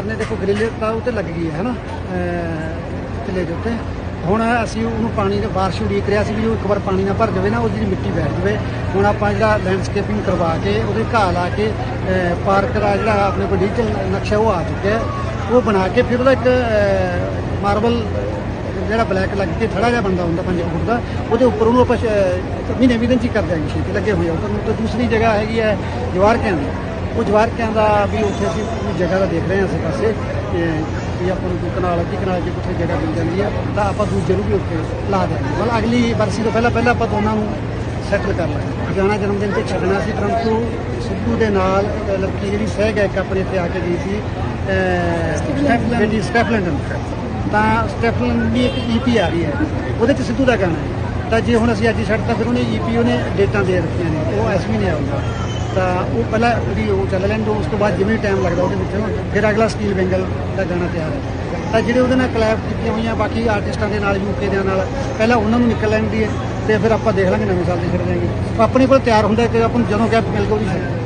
ਸਰਕਾਰ ਨੇ ਦੇਖੋ ਗ੍ਰਿਲ ਤਾਂ ਉੱਤੇ ਲੱਗ ਗਈ ਹੈ ਨਾ ਅਹ ਕਿਲੇ ਦੇ ਉੱਤੇ। ਹੁਣ ਅਸੀਂ ਉਹਨੂੰ ਪਾਣੀ ਦੇ ਬਾਰਿਸ਼ ਉਡੀਕ ਰਿਹਾ ਸੀ ਵੀ ਉਹ ਇੱਕ ਵਾਰ ਪਾਣੀ ਨਾਲ ਭਰ ਜਾਵੇ ਨਾ, ਉਹ ਜਿਹੜੀ ਮਿੱਟੀ ਬੈਠ ਜਾਵੇ। ਹੁਣ ਆਪਾਂ ਜਿਹੜਾ ਲੈਂਡਸਕੇਪਿੰਗ ਕਰਵਾ ਕੇ, ਉਹਦੇ ਘਾਹ ਲਾ ਕੇ ਪਾਰਕ ਦਾ ਜਿਹੜਾ ਆਪਣੇ ਕੋਲ ਡਿਜੀਟਲ ਨਕਸ਼ਾ ਉਹ ਆ ਚੁੱਕਿਆ ਉਹ ਬਣਾ ਕੇ ਫਿਰ ਉਹਦਾ ਇੱਕ ਮਾਰਬਲ, ਜਿਹੜਾ ਬਲੈਕ ਲੱਗ ਕੇ ਥੜਾ ਜਿਹਾ ਬੰਦਾ ਹੁੰਦਾ 5 ਫੁੱਟ ਦਾ, ਉਹਦੇ ਉੱਪਰ ਉਹਨੂੰ ਆਪਾਂ ਸ਼- ਮਹੀਨੇ ਵੀਹ ਦਿਨ ਚ ਹੀ ਕਰ ਦਿਆਂਗੇ ਛੇਤੀ। ਲੱਗੇ ਹੋਏ ਆ ਉੱਪਰ। ਨੂੰ ਤੇ ਦੂਸਰੀ ਜਗ੍ਹਾ ਹੈਗੀ ਹੈ ਜਵਾਰਕਿਆਂ ਦੀ ਉਹ ਜਵਾਰਕਿਆਂ ਦਾ ਵੀ ਉੱਥੇ ਅਸੀਂ ਪੂਰੀ ਜਗ੍ਹਾ ਦਾ ਦੇਖ ਰਹੇ ਹਾਂ ਆਸੇ ਪਾਸੇ ਤੇ ਵੀ ਆਪਾਂ ਨੂੰ ਕੋਈ ਕਨਾਲ ਅੱਧੀ ਕਨਾਲ ਜੇ ਕਿੱਥੇ ਜਗ੍ਹਾ ਮਿਲ ਜਾਂਦੀ ਹੈ ਤਾਂ ਆਪਾਂ ਦੂਜੇ ਨੂੰ ਵੀ ਉੱਥੇ ਲਾ ਦਿਆਂਗੇ। ਮਤਲਬ ਅਗਲੀ ਬਰਸੀ ਤੋਂ ਪਹਿਲਾਂ ਪਹਿਲਾਂ ਆਪਾਂ ਦੋਨਾਂ ਨੂੰ ਸੈਟਲ ਕਰ ਲਾਂਗੇ। ਜਾਣਾ ਜਨਮ ਦਿਨ ਤੇ ਛੱਡਣਾ ਸੀ ਪਰੰਤੂ ਸਿੱਧੂ ਦੇ ਨਾਲ ਲੜਕੀ ਜਿਹੜੀ ਸਹਿ ਗਾਇਕ ਆਪਣੇ ਇੱਥੇ ਆ ਕੇ ਗਈ ਸੀ ਸਟੈਫਲਨ ਸਟੈਫਲਨ ਤਾਂ ਸਟੈਫਲਨ ਦੀ ਇੱਕ ਈਪੀ ਆ ਰਹੀ ਹੈ। ਉਹਦੇ ਚ ਸਿੱਧੂ ਦਾ ਗਾਣਾ ਹੈ। ਤਾਂ ਜੇ ਹੁਣ ਅਸੀਂ ਅੱਜ ਹੀ ਛੱਡਤਾ ਫਿਰ ਉਹਨੇ ਈਪੀ ਉਹਨੇ ਡੇਟਾਂ ਦੇ ਰੱਖੀਆਂ ਨੇ। ਉਹ ਇਸ ਮਹੀਨੇ ਆਊਗਾ। ਤਾਂ ਉਹ ਪਹਿਲਾਂ ਉਹਦੀ ਉਹ ਚੱਲ ਲੈਣ ਦੋ, ਉਸ ਤੋਂ ਬਾਅਦ ਜਿਵੇਂ ਟਾਈਮ ਲੱਗਦਾ ਉਹਦੇ ਵਿੱਚੋਂ, ਫਿਰ ਅਗਲਾ ਸਟੀਲ ਬੈਂਗਲ ਦਾ ਗਾਣਾ ਤਿਆਰ ਹੈ। ਤਾਂ ਜਿਹੜੇ ਉਹਦੇ ਨਾਲ ਕਲੈਬ ਕੀਤੀਆਂ ਹੋਈਆਂ, ਬਾਕੀ ਆਰਟਿਸਟਾਂ ਦੇ ਨਾਲ ਯੂਕੇ ਦੇ ਨਾਲ, ਪਹਿਲਾਂ ਉਹਨਾਂ ਨੂੰ ਨਿਕਲ ਲੈਣ ਦੀ ਹੈ, ਤੇ ਫਿਰ ਆਪਾਂ ਦੇਖ ਲਾਂਗੇ ਨਵੇਂ ਸਾਲ ਦੀ ਛੱਡ ਜਾਏਗੇ। ਆਪਣੇ ਕੋਲ ਤਿਆਰ ਹੁੰਦਾ ਕਿ ਆਪਾਂ ਨੂੰ ਜਦੋਂ ਗੈਪ ਮਿਲ ਗਿਆ ਉਹਦੀ ਛੱਡ